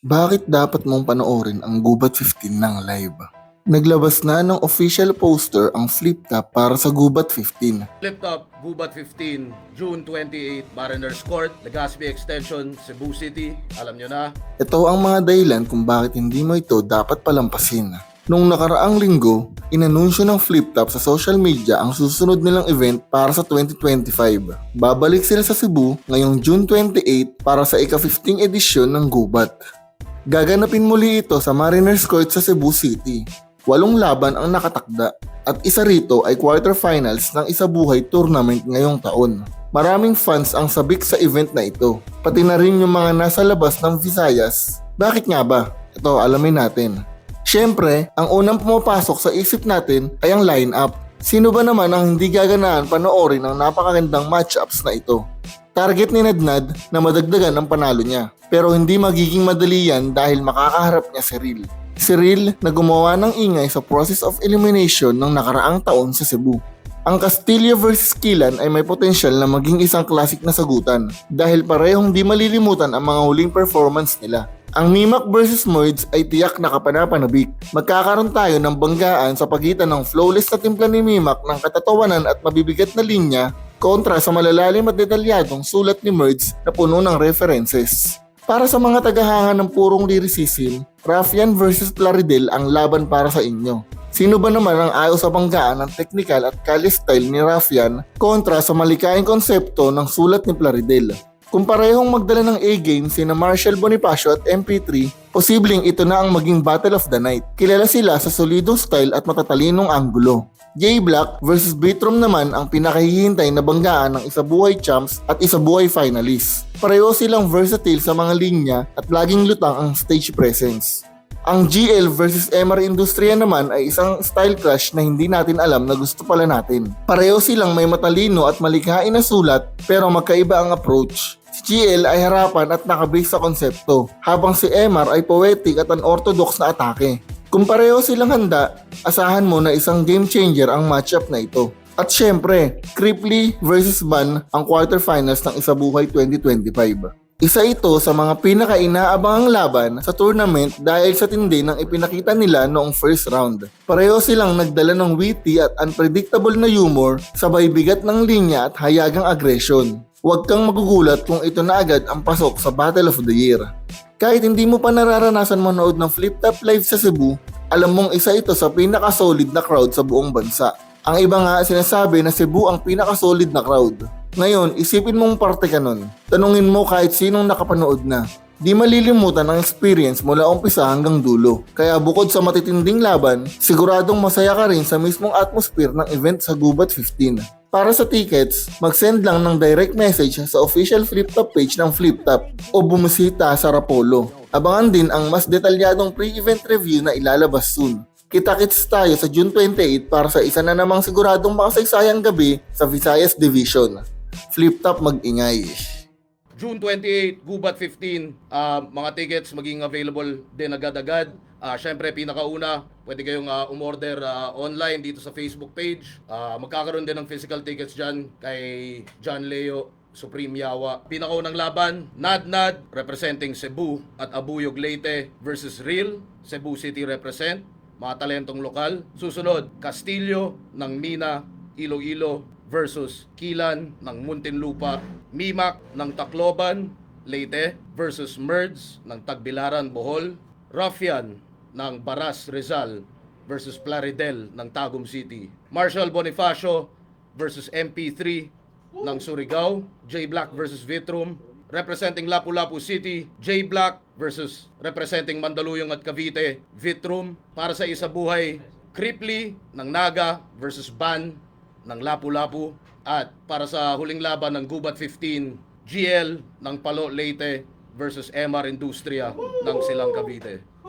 Bakit dapat mong panoorin ang Gubat 15 ng live? Naglabas na ng official poster ang flip top para sa Gubat 15. Flip top, Gubat 15, June 28, Mariners Court, Legazpi Extension, Cebu City. Alam nyo na. Ito ang mga dahilan kung bakit hindi mo ito dapat palampasin. Nung nakaraang linggo, inanunsyo ng Flip Top sa social media ang susunod nilang event para sa 2025. Babalik sila sa Cebu ngayong June 28 para sa ika-15 edisyon ng Gubat. Gaganapin muli ito sa Mariners Court sa Cebu City. Walong laban ang nakatakda at isa rito ay quarterfinals ng isabuhay tournament ngayong taon. Maraming fans ang sabik sa event na ito, pati na rin yung mga nasa labas ng Visayas. Bakit nga ba? Ito, alamin natin. Siyempre, ang unang pumapasok sa isip natin ay ang lineup. Sino ba naman ang hindi gaganaan panoorin ang napakagandang matchups na ito? Target ni Nadnad na madagdagan ang panalo niya. Pero hindi magiging madali yan dahil makakaharap niya si Real. Si Real na gumawa ng ingay sa process of elimination ng nakaraang taon sa Cebu. Ang Castillo vs. Kilan ay may potensyal na maging isang classic na sagutan dahil parehong di malilimutan ang mga huling performance nila. Ang Mimak vs. Merge ay tiyak na kapanapanabik. Magkakaroon tayo ng banggaan sa pagitan ng flawless na timpla ni Mimak ng katatawanan at mabibigat na linya kontra sa malalalim at detalyadong sulat ni Merge na puno ng references. Para sa mga tagahanga ng purong lyricism, Raffian vs. Plaridel ang laban para sa inyo. Sino ba naman ang ayaw sa banggaan ng technical at kali style ni Raffian kontra sa malikaing konsepto ng sulat ni Plaridel? Kung parehong magdala ng A-game sina Marshall Bonifacio at MP3, posibleng ito na ang maging Battle of the Night. Kilala sila sa solidong style at matatalinong anggulo. J Black versus Bitrom naman ang pinakahihintay na banggaan ng isabuhay champs at isabuhay finalists. Pareho silang versatile sa mga linya at laging lutang ang stage presence. Ang GL versus MR Industria naman ay isang style clash na hindi natin alam na gusto pala natin. Pareho silang may matalino at malikhain na sulat pero magkaiba ang approach. Si GL ay harapan at nakabase sa konsepto, habang si MR ay poetic at unorthodox na atake. Kung pareho silang handa, asahan mo na isang game changer ang matchup na ito. At syempre, Cripply versus Ban ang quarterfinals ng Isabuhay 2025. Isa ito sa mga pinaka-inaabangang laban sa tournament dahil sa tindi ng ipinakita nila noong first round. Pareho silang nagdala ng witty at unpredictable na humor, sabay bigat ng linya at hayagang aggression. Huwag kang magugulat kung ito na agad ang pasok sa Battle of the Year. Kahit hindi mo pa nararanasan manood ng Flip Top Live sa Cebu, alam mong isa ito sa pinaka-solid na crowd sa buong bansa. Ang iba nga sinasabi na Cebu ang pinaka-solid na crowd. Ngayon, isipin mong parte ka nun. Tanungin mo kahit sinong nakapanood na. Di malilimutan ang experience mula umpisa hanggang dulo. Kaya bukod sa matitinding laban, siguradong masaya ka rin sa mismong atmosphere ng event sa Gubat 15. Para sa tickets, mag-send lang ng direct message sa official FlipTop page ng FlipTop o bumisita sa Rapolo. Abangan din ang mas detalyadong pre-event review na ilalabas soon. Kita-kits tayo sa June 28 para sa isa na namang siguradong makasaysayang gabi sa Visayas Division. FlipTop mag-ingay. June 28, Gubat 15, ah, mga tickets maging available din agad-agad. Ah, Siyempre, pinakauna, pwede kayong ah, umorder ah, online dito sa Facebook page. Ah, magkakaroon din ng physical tickets dyan kay John Leo Supreme Yawa. Pinakaunang laban, Nad Nad representing Cebu at Abuyog Leyte versus Real, Cebu City represent, mga talentong lokal. Susunod, Castillo ng Mina, Iloilo versus Kilan ng Muntinlupa, Mimak ng Tacloban, Leyte versus Merds ng Tagbilaran, Bohol, Ruffian ng Baras, Rizal versus Plaridel ng Tagum City, Marshall Bonifacio versus MP3 ng Surigao, J Black versus Vitrum, representing Lapu-Lapu City, J Black versus representing Mandaluyong at Cavite, Vitrum. Para sa isa buhay, Cripply ng Naga versus Ban ng Lapu-Lapu. At para sa huling laban ng Gubat 15, GL ng Palo Leyte versus MR Industria ng Silang Cavite.